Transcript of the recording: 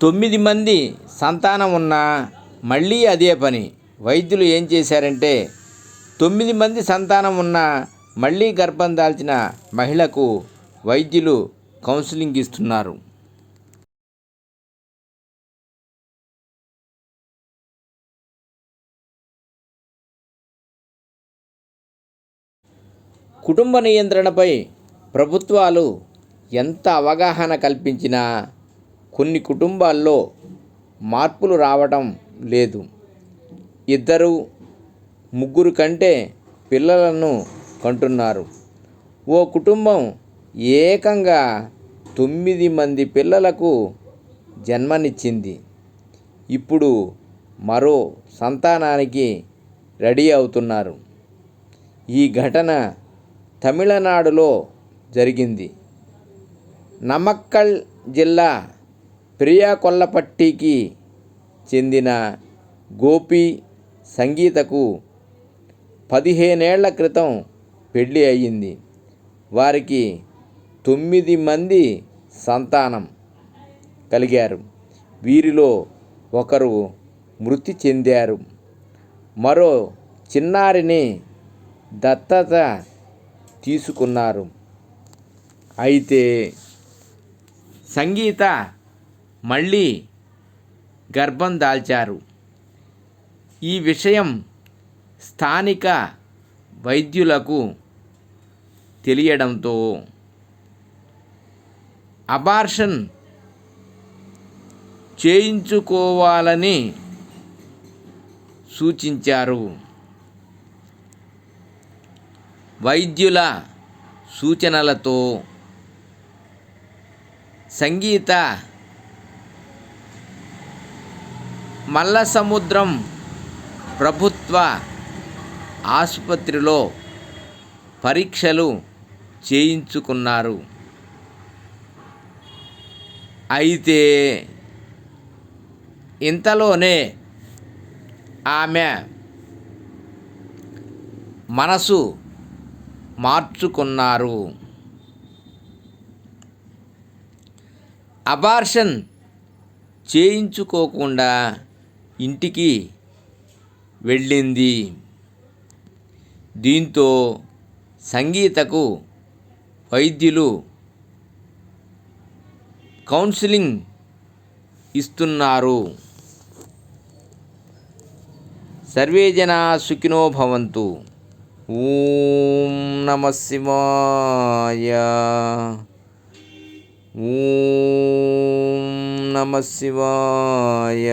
తొమ్మిది మంది సంతానం ఉన్నా మళ్ళీ అదే పని. వైద్యులు ఏం చేశారంటే తొమ్మిది మంది సంతానం ఉన్న మళ్ళీ గర్భం దాల్చిన మహిళకు వైద్యులు కౌన్సిలింగ్ ఇస్తున్నారు. కుటుంబ నియంత్రణపై ప్రభుత్వాలు ఎంత అవగాహన కల్పించినా కొన్ని కుటుంబాల్లో మార్పులు రావటం లేదు. ఇద్దరు ముగ్గురు కంటే పిల్లలను కంటున్నారు. ఓ కుటుంబం ఏకంగా తొమ్మిది మంది పిల్లలకు జన్మనిచ్చింది. ఇప్పుడు మరో సంతానానికి రెడీ అవుతున్నారు. ఈ ఘటన తమిళనాడులో జరిగింది. నమక్కల్ జిల్లా ప్రియాకొల్లపట్టికి చెందిన గోపి సంగీతకు పదిహేనేళ్ళ క్రితం పెళ్ళి అయ్యింది. వారికి తొమ్మిది మంది సంతానం కలిగారు. వీరిలో ఒకరు మృతి చెందారు. మరో చిన్నారిని దత్తత తీసుకున్నారు. అయితే సంగీత మళ్ళీ గర్భం దాల్చారు. ఈ విషయం స్థానిక వైద్యులకు తెలియడంతో అబార్షన్ చేయించుకోవాలని సూచించారు. వైద్యుల సూచనలతో సంగీత మల్ల సముద్రం ప్రభుత్వ ఆసుపత్రిలో పరీక్షలు చేయించుకున్నారు. అయితే ఇంతలోనే ఆమె మనసు మార్చుకున్నారు. అబార్షన్ చేయించుకోకుండా ఇంటికి వెళ్ళింది. దీంతో సంగీతకు వైద్యులు కౌన్సిలింగ్ ఇస్తున్నారు. సర్వే జనా సుఖినో భవంతు. ఓం నమ శివాయ. ఓం నమ శివాయ.